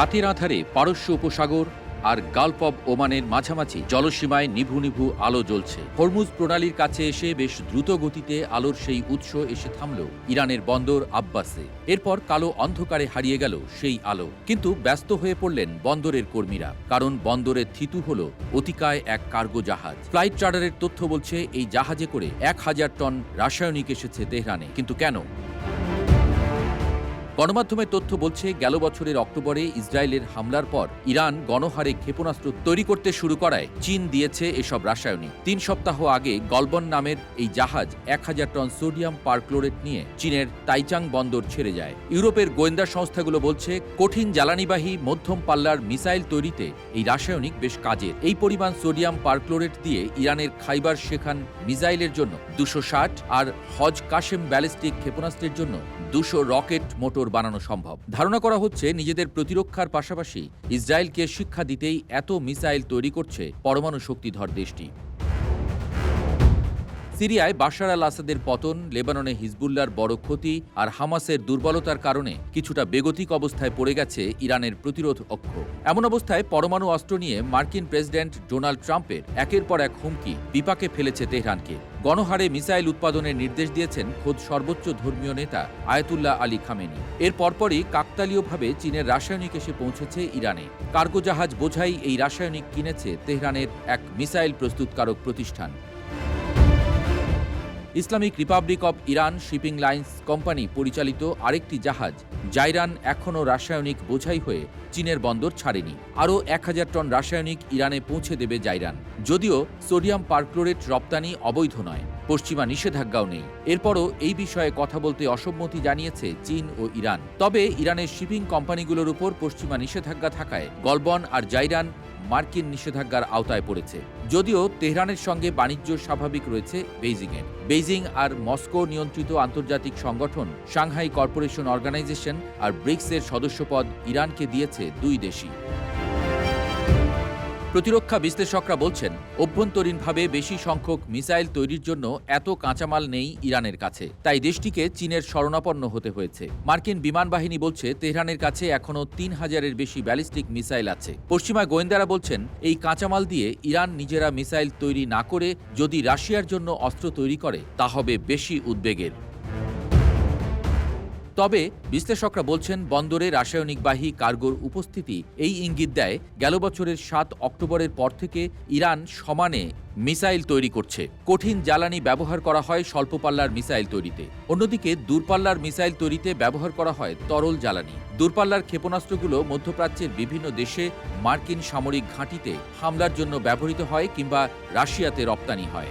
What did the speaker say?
রাতের আধারে পারস্য উপসাগর আর গালফ অব ওমানের মাঝামাঝি জলসীমায় নিভু নিভু আলো জ্বলছে। হরমুজ প্রণালীর কাছে এসে বেশ দ্রুত গতিতে আলোর সেই উৎস এসে থামল ইরানের বন্দর আব্বাসে। এরপর কালো অন্ধকারে হারিয়ে গেল সেই আলো। কিন্তু ব্যস্ত হয়ে পড়লেন বন্দরের কর্মীরা, কারণ বন্দরের থিতু হল অতিকায় এক কার্গো জাহাজ। ফ্লাইট চার্টারের তথ্য বলছে, এই জাহাজে করে এক হাজার টন রাসায়নিক এসেছে তেহরানে। কিন্তু কেন? গণমাধ্যমের তথ্য বলছে, গেল বছরের অক্টোবরে ইসরায়েলের হামলার পর ইরান গণহারে ক্ষেপণাস্ত্র তৈরি করতে শুরু করায়। চীন দিয়েছে এসব রাসায়নিক। তিন সপ্তাহ আগে গলবন নামের এই জাহাজ এক হাজার টন সোডিয়াম পারক্লোরেট নিয়ে চীনের তাইচাং বন্দর ছেড়ে যায়। ইউরোপের গোয়েন্দা সংস্থাগুলো বলছে, কঠিন জ্বালানিবাহী মধ্যম পাল্লার মিসাইল তৈরিতে এই রাসায়নিক বেশ কাজের। এই পরিমাণ সোডিয়াম পারক্লোরেট দিয়ে ইরানের খাইবার শেখান মিসাইলের জন্য দুশো ষাট আর হজ কাশেম ব্যালিস্টিক ক্ষেপণাস্ত্রের জন্য দুশো রকেট মোটর বানানো সম্ভব। ধারণা করা হচ্ছে নিজেদের প্রতিরক্ষার পাশাপাশি ইসরায়েলকে শিক্ষা দিতেই এত মিসাইল তৈরি করছে পরমাণু শক্তিধর দেশটি। সিরিয়ায় বাশার আল আসাদের পতন, লেবাননে হিজবুল্লার বড় ক্ষতি আর হামাসের দুর্বলতার কারণে কিছুটা বেগতিক অবস্থায় পড়ে গেছে ইরানের প্রতিরোধ অক্ষ। এমন অবস্থায় পরমাণু অস্ত্র নিয়ে মার্কিন প্রেসিডেন্ট ডোনাল্ড ট্রাম্পের একের পর এক হুমকি বিপাকে ফেলেছে তেহরানকে। গণহারে মিসাইল উৎপাদনের নির্দেশ দিয়েছেন খোদ সর্বোচ্চ ধর্মীয় নেতা আয়াতুল্লাহ আলী খামেনি। এর পরপরই কাকতালীয়ভাবে চীনের রাসায়নিক এসে পৌঁছেছে ইরানে। কার্গো জাহাজ বোঝাই এই রাসায়নিক কিনেছে তেহরানের এক মিসাইল প্রস্তুতকারক প্রতিষ্ঠান। Islamic Republic of Iran Shipping Lines company পরিচালিত আরেকটি জাহাজ, জাইরান এখনও রাসায়নিক বোঝাই হয়ে চীনের বন্দর ছাড়েনি। আরও এক হাজার টন রাসায়নিক ইরানে পৌঁছে দেবে জাইরান। যদিও সোডিয়াম পারক্লোরেট রপ্তানি অবৈধ নয়, পশ্চিমা নিষেধাজ্ঞাও নেই। এরপরও এই বিষয়ে কথা বলতে অসম্মতি জানিয়েছে চীন ও ইরান। তবে ইরানের শিপিং কোম্পানিগুলোর উপর পশ্চিমা নিষেধাজ্ঞা থাকায় গলবন আর জাইরান মার্কিন নিষেধাজ্ঞার আওতায় পড়েছে। যদিও তেহরানের সঙ্গে বাণিজ্য স্বাভাবিক রয়েছে বেইজিংয়ের। বেইজিং আর মস্কো নিয়ন্ত্রিত আন্তর্জাতিক সংগঠন, সাংহাই কর্পোরেশন অর্গানাইজেশন আর ব্রিক্সের সদস্যপদ ইরানকে দিয়েছে দুই দেশই। প্রতিরক্ষা বিশ্লেষকরা বলছেন, অভ্যন্তরীণভাবে বেশি সংখ্যক মিসাইল তৈরির জন্য এত কাঁচামাল নেই ইরানের কাছে। তাই দেশটিকে চীনের শরণাপন্ন হতে হয়েছে। মার্কিন বিমান বাহিনী বলছে, তেহরানের কাছে এখনও তিন হাজারের বেশি ব্যালিস্টিক মিসাইল আছে। পশ্চিমা গোয়েন্দারা বলছেন, এই কাঁচামাল দিয়ে ইরান নিজেরা মিসাইল তৈরি না করে যদি রাশিয়ার জন্য অস্ত্র তৈরি করে, তা হবে বেশি উদ্বেগের। তবে বিশ্লেষকরা বলছেন, বন্দরে রাসায়নিকবাহী কার্গোর উপস্থিতি এই ইঙ্গিত দেয়, গেল বছরের সাত অক্টোবরের পর থেকে ইরান সমানে মিসাইল তৈরি করছে। কঠিন জ্বালানি ব্যবহার করা হয় স্বল্প পাল্লার মিসাইল তৈরিতে। অন্যদিকে দূরপাল্লার মিসাইল তৈরিতে ব্যবহার করা হয় তরল জ্বালানি। দূরপাল্লার ক্ষেপণাস্ত্রগুলো মধ্যপ্রাচ্যের বিভিন্ন দেশে মার্কিন সামরিক ঘাঁটিতে হামলার জন্য ব্যবহৃত হয় কিংবা রাশিয়াতে রপ্তানি হয়।